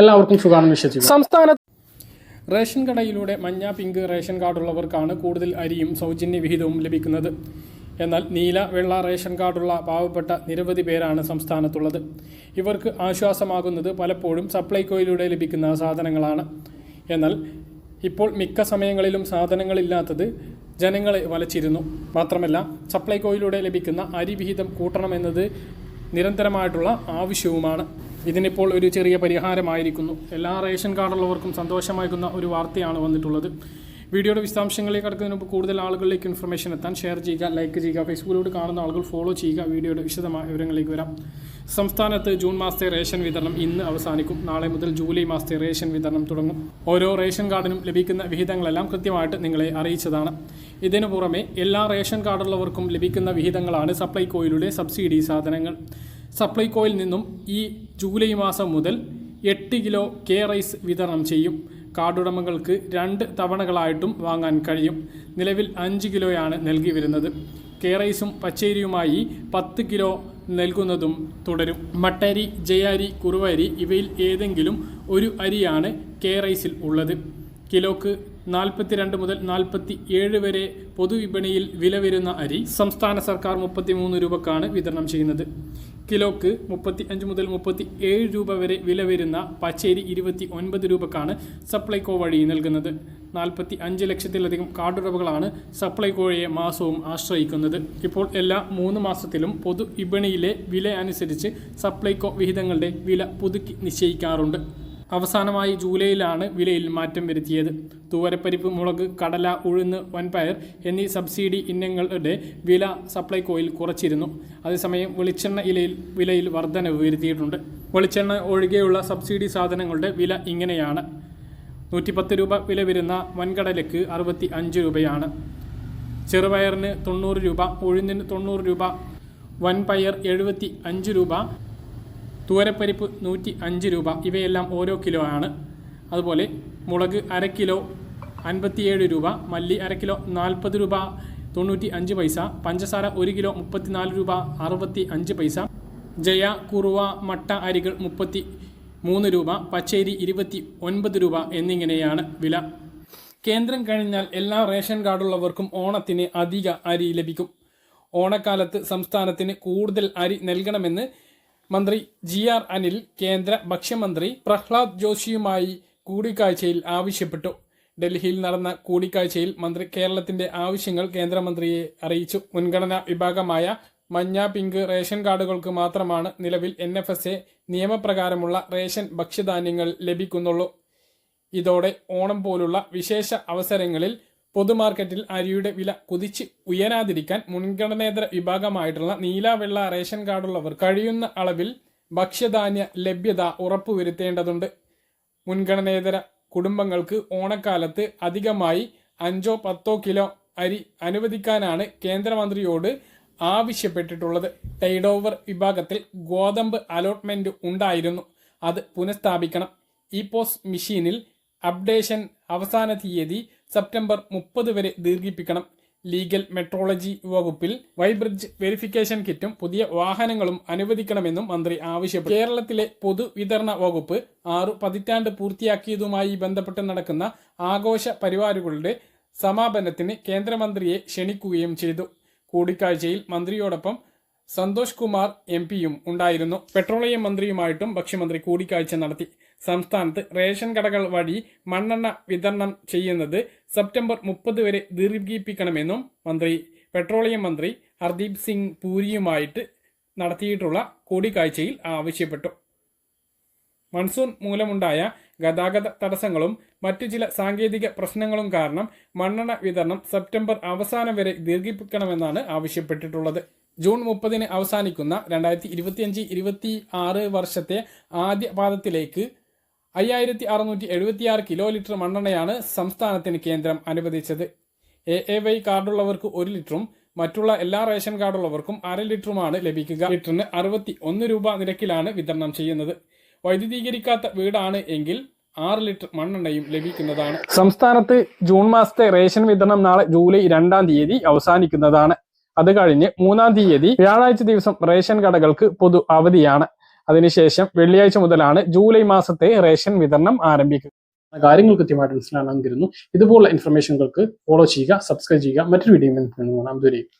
എല്ലാവർക്കും സുഖാണെന്ന് വിശ്വസിക്കുന്നു. സംസ്ഥാന റേഷൻ കടയിലൂടെ മഞ്ഞ പിങ്ക് റേഷൻ കാർഡുള്ളവർക്കാണ് കൂടുതൽ അരിയും സൗജന്യ വിഹിതവും ലഭിക്കുന്നത്. എന്നാൽ നീല വെള്ള റേഷൻ കാർഡുള്ള പാവപ്പെട്ട നിരവധി പേരാണ് സംസ്ഥാനത്തുള്ളത്. ഇവർക്ക് ആശ്വാസമാകുന്നത് പലപ്പോഴും സപ്ലൈകോയിലൂടെ ലഭിക്കുന്ന സാധനങ്ങളാണ്. എന്നാൽ ഇപ്പോൾ മിക്ക സമയങ്ങളിലും സാധനങ്ങളില്ലാത്തത് ജനങ്ങളെ വലച്ചിരുന്നു. മാത്രമല്ല സപ്ലൈകോയിലൂടെ ലഭിക്കുന്ന അരി വിഹിതം കൂട്ടണമെന്നത് നിരന്തരമായിട്ടുള്ള ആവശ്യവുമാണ്. ഇതിനിപ്പോൾ ഒരു ചെറിയ പരിഹാരമായിരിക്കുന്നു. എല്ലാ റേഷൻ കാർഡുള്ളവർക്കും സന്തോഷമാകുന്ന ഒരു വാർത്തയാണ് വന്നിട്ടുള്ളത്. വീഡിയോയുടെ വിശദാംശങ്ങളിലേക്ക് കടക്കുന്നതിന് മുമ്പ് കൂടുതൽ ആളുകളിലേക്ക് ഇൻഫർമേഷൻ എത്താൻ ഷെയർ ചെയ്യുക ലൈക്ക് ചെയ്യുക ഫേസ്ബുക്കിലൂടെ കാണുന്ന ആളുകൾ ഫോളോ ചെയ്യുക. വീഡിയോയുടെ വിശദമായ വിവരങ്ങളിലേക്ക് വരാം. സംസ്ഥാനത്ത് ജൂൺ മാസത്തെ റേഷൻ വിതരണം ഇന്ന് അവസാനിക്കും. നാളെ മുതൽ ജൂലൈ മാസത്തെ റേഷൻ വിതരണം തുടങ്ങും. ഓരോ റേഷൻ കാർഡിനും ലഭിക്കുന്ന വിഹിതങ്ങളെല്ലാം കൃത്യമായിട്ട് നിങ്ങളെ അറിയിച്ചതാണ്. ഇതിനു പുറമെ എല്ലാ റേഷൻ കാർഡുള്ളവർക്കും ലഭിക്കുന്ന വിഹിതങ്ങളാണ് സപ്ലൈകോയിലൂടെ സബ്സിഡി സാധനങ്ങൾ. സപ്ലൈകോയിൽ നിന്നും ഈ ജൂലൈ മാസം മുതൽ എട്ട് കിലോ കെ റൈസ് വിതരണം ചെയ്യും. കാർഡുടമകൾക്ക് രണ്ട് തവണകളായിട്ടും വാങ്ങാൻ കഴിയും. നിലവിൽ അഞ്ച് കിലോയാണ് നൽകി വരുന്നത്. കെ റൈസും പച്ചരിയുമായി പത്ത് കിലോ നൽകുന്നതും തുടരും. മട്ടരി ജയാരി കുറുവരി ഇവയിൽ ഏതെങ്കിലും ഒരു അരിയാണ് കെ റൈസിൽ ഉള്ളത്. കിലോക്ക് നാൽപ്പത്തിരണ്ട് മുതൽ നാൽപ്പത്തി ഏഴ് വരെ പൊതുവിപണിയിൽ വില വരുന്ന അരി സംസ്ഥാന സർക്കാർ മുപ്പത്തിമൂന്ന് രൂപക്കാണ് വിതരണം ചെയ്യുന്നത്. കിലോക്ക് മുപ്പത്തി അഞ്ച് മുതൽ മുപ്പത്തി ഏഴ് രൂപ വരെ വില വരുന്ന പച്ചേരി ഇരുപത്തി ഒൻപത് രൂപക്കാണ് സപ്ലൈകോ വഴി നൽകുന്നത്. നാൽപ്പത്തി അഞ്ച് ലക്ഷത്തിലധികം കാർഡുടമകളാണ് സപ്ലൈകോയെ മാസവും ആശ്രയിക്കുന്നത്. ഇപ്പോൾ എല്ലാ മൂന്ന് മാസത്തിലും പൊതു വിപണിയിലെ വില അനുസരിച്ച് സപ്ലൈകോ വിഹിതങ്ങളുടെ വില പുതുക്കി നിശ്ചയിക്കാറുണ്ട്. അവസാനമായി ജൂലൈയിലാണ് വിലയിൽ മാറ്റം വരുത്തിയത്. തൂവരപ്പരിപ്പ് മുളക് കടല ഉഴുന്ന് വൻപയർ എന്നീ സബ്സിഡി ഇനങ്ങളുടെ വില സപ്ലൈകോയിൽ കുറച്ചിരുന്നു. അതേസമയം വെളിച്ചെണ്ണ ഇലയിൽ വിലയിൽ വർധനവ് വരുത്തിയിട്ടുണ്ട്. വെളിച്ചെണ്ണ ഒഴികെയുള്ള സബ്സിഡി സാധനങ്ങളുടെ വില ഇങ്ങനെയാണ്. നൂറ്റിപ്പത്ത് രൂപ വില വരുന്ന വൻകടലയ്ക്ക് അറുപത്തി അഞ്ച് രൂപയാണ്. ചെറുപയറിന് തൊണ്ണൂറ് രൂപ ഉഴുന്നിന് തൊണ്ണൂറ് രൂപ വൻപയർ എഴുപത്തി അഞ്ച് രൂപ തൂവരപ്പരിപ്പ് നൂറ്റി അഞ്ച് രൂപ. ഇവയെല്ലാം ഓരോ കിലോ ആണ്. അതുപോലെ മുളക് അര കിലോ അൻപത്തിയേഴ് രൂപ മല്ലി അര കിലോ നാൽപ്പത് രൂപ തൊണ്ണൂറ്റി അഞ്ച് പൈസ പഞ്ചസാര ഒരു കിലോ മുപ്പത്തിനാല് രൂപ അറുപത്തി അഞ്ച് പൈസ ജയ കുറുവ മട്ട അരികൾ മുപ്പത്തി മൂന്ന് രൂപ പച്ചേരി ഇരുപത്തി ഒൻപത് രൂപ എന്നിങ്ങനെയാണ് വില. കേന്ദ്രം കഴിഞ്ഞാൽ എല്ലാ റേഷൻ കാർഡുള്ളവർക്കും ഓണത്തിന് അധിക അരി ലഭിക്കും. ഓണക്കാലത്ത് സംസ്ഥാനത്തിന് കൂടുതൽ അരി നൽകണമെന്ന് മന്ത്രി ജി ആർ അനിൽ കേന്ദ്ര ഭക്ഷ്യമന്ത്രി പ്രഹ്ലാദ് ജോഷിയുമായി കൂടിക്കാഴ്ചയിൽ ആവശ്യപ്പെട്ടു. ഡൽഹിയിൽ നടന്ന കൂടിക്കാഴ്ചയിൽ മന്ത്രി കേരളത്തിന്റെ ആവശ്യങ്ങൾ കേന്ദ്രമന്ത്രിയെ അറിയിച്ചു. മുൻഗണനാ വിഭാഗമായ മഞ്ഞ പിങ്ക് റേഷൻ കാർഡുകൾക്ക് മാത്രമാണ് നിലവിൽ എൻ എഫ് എസ് എ നിയമപ്രകാരമുള്ള റേഷൻ ഭക്ഷ്യധാന്യങ്ങൾ ലഭിക്കുന്നുള്ളൂ. ഇതോടെ ഓണം പോലുള്ള വിശേഷ അവസരങ്ങളിൽ പൊതുമാർക്കറ്റിൽ അരിയുടെ വില കുതിച്ച് ഉയരാതിരിക്കാൻ മുൻഗണനേതര വിഭാഗമായിട്ടുള്ള നീല വെള്ള റേഷൻ കാർഡുള്ളവർ കഴിയുന്ന അളവിൽ ഭക്ഷ്യധാന്യ ലഭ്യത ഉറപ്പുവരുത്തേണ്ടതുണ്ട്. മുൻഗണനേതര കുടുംബങ്ങൾക്ക് ഓണക്കാലത്ത് അധികമായി അഞ്ചോ പത്തോ കിലോ അരി അനുവദിക്കാനാണ് കേന്ദ്രമന്ത്രിയോട് ആവശ്യപ്പെട്ടിട്ടുള്ളത്. ടൈഡ് ഓവർ വിഭാഗത്തിൽ ഗോതമ്പ് അലോട്ട്മെന്റ് ഉണ്ടായിരുന്നു. അത് പുനഃസ്ഥാപിക്കണം. ഇ പോസ് മെഷീനിൽ അപ്ഡേഷൻ അവസാന തീയതി സെപ്റ്റംബർ മുപ്പത് വരെ ദീർഘിപ്പിക്കണം. ലീഗൽ മെട്രോളജി വകുപ്പിൽ വൈബ്രിഡ്ജ് വെരിഫിക്കേഷൻ കിറ്റും പുതിയ വാഹനങ്ങളും അനുവദിക്കണമെന്നും മന്ത്രി ആവശ്യപ്പെട്ടു. കേരളത്തിലെ പൊതുവിതരണ വകുപ്പ് ആറു പതിറ്റാണ്ട് പൂർത്തിയാക്കിയതുമായി ബന്ധപ്പെട്ട് നടക്കുന്ന ആഘോഷ പരിപാടികളുടെ സമാപനത്തിന് കേന്ദ്രമന്ത്രിയെ ക്ഷണിക്കുകയും ചെയ്തു. കൂടിക്കാഴ്ചയിൽ മന്ത്രിയോടൊപ്പം സന്തോഷ് കുമാർ എം പിയും ഉണ്ടായിരുന്നു. പെട്രോളിയം മന്ത്രിയുമായിട്ടും ഭക്ഷ്യമന്ത്രി കൂടിക്കാഴ്ച നടത്തി. സംസ്ഥാനത്ത് റേഷൻ കടകൾ വഴി മണ്ണെണ്ണ വിതരണം ചെയ്യുന്നത് സെപ്റ്റംബർ മുപ്പത് വരെ ദീർഘിപ്പിക്കണമെന്നും മന്ത്രി പെട്രോളിയം മന്ത്രി ഹർദീപ് സിംഗ് പൂരിയുമായിട്ട് നടത്തിയിട്ടുള്ള കൂടിക്കാഴ്ചയിൽ ആവശ്യപ്പെട്ടു. മൺസൂൺ മൂലമുണ്ടായ ഗതാഗത തടസ്സങ്ങളും മറ്റു ചില സാങ്കേതിക പ്രശ്നങ്ങളും കാരണം മണ്ണെണ്ണ വിതരണം സെപ്റ്റംബർ അവസാനം വരെ ദീർഘിപ്പിക്കണമെന്നാണ് ആവശ്യപ്പെട്ടിട്ടുള്ളത്. ജൂൺ മുപ്പതിന് അവസാനിക്കുന്ന രണ്ടായിരത്തി ഇരുപത്തിയഞ്ച് ഇരുപത്തി ആറ് വർഷത്തെ ആദ്യ പാദത്തിലേക്ക് അയ്യായിരത്തി അറുന്നൂറ്റി എഴുപത്തിയാറ് കിലോ ലിറ്റർ മണ്ണെണ്ണയാണ് സംസ്ഥാനത്തിന് കേന്ദ്രം അനുവദിച്ചത്. എ എ വൈ കാർഡുള്ളവർക്ക് ഒരു ലിറ്ററും മറ്റുള്ള എല്ലാ റേഷൻ കാർഡുള്ളവർക്കും അര ലിറ്ററുമാണ് ലഭിക്കുക. ലിറ്ററിന് അറുപത്തി ഒന്ന് രൂപ നിരക്കിലാണ് വിതരണം ചെയ്യുന്നത്. വൈദ്യുതീകരിക്കാത്ത വീടാണ് എങ്കിൽ ആറ് ലിറ്റർ മണ്ണെണ്ണയും ലഭിക്കുന്നതാണ്. സംസ്ഥാനത്ത് ജൂൺ മാസത്തെ റേഷൻ വിതരണം നാളെ ജൂലൈ രണ്ടാം തീയതി അവസാനിക്കുന്നതാണ്. അത് കഴിഞ്ഞ് മൂന്നാം തീയതി വ്യാഴാഴ്ച ദിവസം റേഷൻ കടകൾക്ക് പൊതു അവധിയാണ്. അതിനുശേഷം വെള്ളിയാഴ്ച മുതലാണ് ജൂലൈ മാസത്തെ റേഷൻ വിതരണം ആരംഭിക്കുക. കാര്യങ്ങൾ കൃത്യമായിട്ട് മനസ്സിലാണെന്ന് കരുതുന്നു. ഇതുപോലുള്ള ഇൻഫർമേഷനുകൾക്ക് ഫോളോ ചെയ്യുക സബ്സ്ക്രൈബ് ചെയ്യുക. മറ്റൊരു വീഡിയോ കാണാം ദൂരേക്ക്